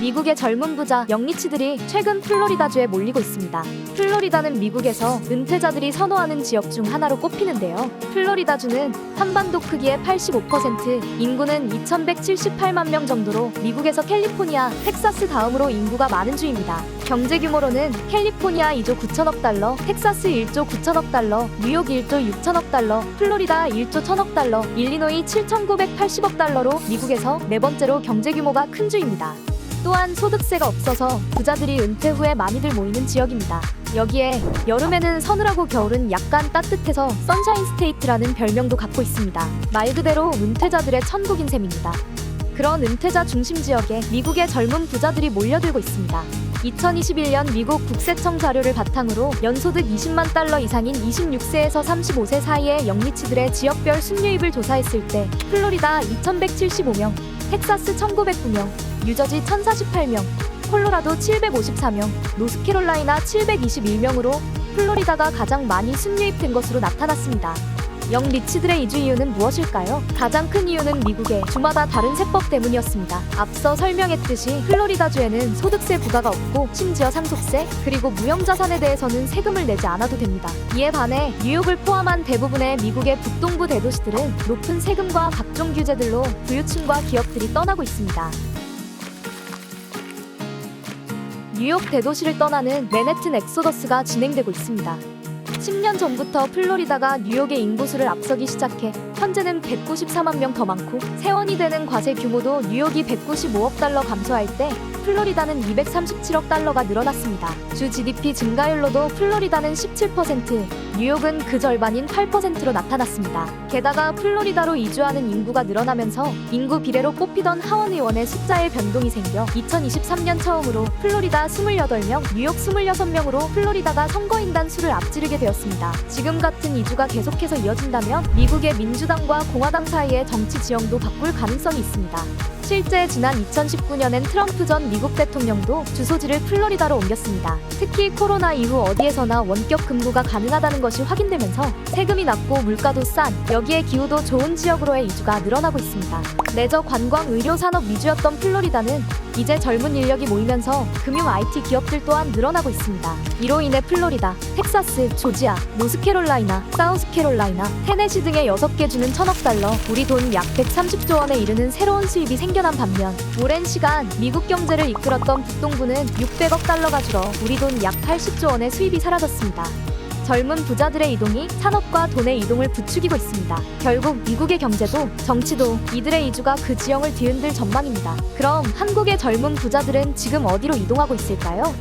미국의 젊은 부자 영리치들이 최근 플로리다주에 몰리고 있습니다. 플로리다는 미국에서 은퇴자들이 선호하는 지역 중 하나로 꼽히는데요. 플로리다주는 한반도 크기의 85%, 인구는 2,178만 명 정도로 미국에서 캘리포니아, 텍사스 다음으로 인구가 많은 주입니다. 경제 규모로는 캘리포니아 2조 9천억 달러, 텍사스 1조 9천억 달러, 뉴욕 1조 6천억 달러, 플로리다 1조 1천억 달러, 일리노이 7,980억 달러로 미국에서 네 번째로 경제 규모가 큰 주입니다. 또한 소득세가 없어서 부자들이 은퇴 후에 많이들 모이는 지역입니다. 여기에 여름에는 서늘하고 겨울은 약간 따뜻해서 선샤인 스테이트라는 별명도 갖고 있습니다. 말 그대로 은퇴자들의 천국인 셈입니다. 그런 은퇴자 중심 지역에 미국의 젊은 부자들이 몰려들고 있습니다. 2021년 미국 국세청 자료를 바탕으로 연소득 20만 달러 이상인 26세에서 35세 사이의 영리치들의 지역별 순유입을 조사했을 때 플로리다 2175명, 텍사스 1909명, 뉴저지 1048명, 콜로라도 754명, 노스캐롤라이나 721명으로 플로리다가 가장 많이 순유입된 것으로 나타났습니다. 영 리치들의 이주 이유는 무엇일까요? 가장 큰 이유는 미국의 주마다 다른 세법 때문이었습니다. 앞서 설명했듯이 플로리다주에는 소득세 부과가 없고 심지어 상속세 그리고 무형자산에 대해서는 세금을 내지 않아도 됩니다. 이에 반해 뉴욕을 포함한 대부분의 미국의 북동부 대도시들은 높은 세금과 각종 규제들로 부유층과 기업들이 떠나고 있습니다. 뉴욕 대도시를 떠나는 맨해튼 엑소더스가 진행되고 있습니다. 10년 전부터 플로리다가 뉴욕의 인구수를 앞서기 시작해 현재는 194만 명 더 많고 세원이 되는 과세 규모도 뉴욕이 195억 달러 감소할 때 플로리다는 237억 달러가 늘어났습니다. 주 GDP 증가율로도 플로리다는 17%, 뉴욕은 그 절반인 8%로 나타났습니다. 게다가 플로리다로 이주하는 인구가 늘어나면서 인구 비례로 뽑히던 하원 의원의 숫자에 변동이 생겨 2023년 처음으로 플로리다 28명, 뉴욕 26명으로 플로리다가 선거인단 수를 앞지르게 되었습니다. 지금 같은 이주가 계속해서 이어진다면 미국의 민주당과 공화당 사이의 정치 지형도 바꿀 가능성이 있습니다. 실제 지난 2019년엔 트럼프 전 미국 대통령도 주소지를 플로리다로 옮겼습니다. 특히 코로나 이후 어디에서나 원격 근무가 가능하다는 것이 확인되면서 세금이 낮고 물가도 싼 여기에 기후도 좋은 지역으로의 이주가 늘어나고 있습니다. 레저 관광 의료 산업 위주였던 플로리다는 이제 젊은 인력이 모이면서 금융 IT 기업들 또한 늘어나고 있습니다. 이로 인해 플로리다, 텍사스, 조지아, 노스캐롤라이나, 사우스캐롤라이나, 테네시 등의 6개 주는 천억 달러, 우리 돈 약 130조 원에 이르는 새로운 수입이 생겨난 반면 오랜 시간 미국 경제를 이끌었던 북동부는 600억 달러가 줄어 우리 돈 약 80조 원의 수입이 사라졌습니다. 젊은 부자들의 이동이 산업과 돈의 이동을 부추기고 있습니다. 결국 미국의 경제도 정치도 이들의 이주가 그 지형을 뒤흔들 전망입니다. 그럼 한국의 젊은 부자들은 지금 어디로 이동하고 있을까요?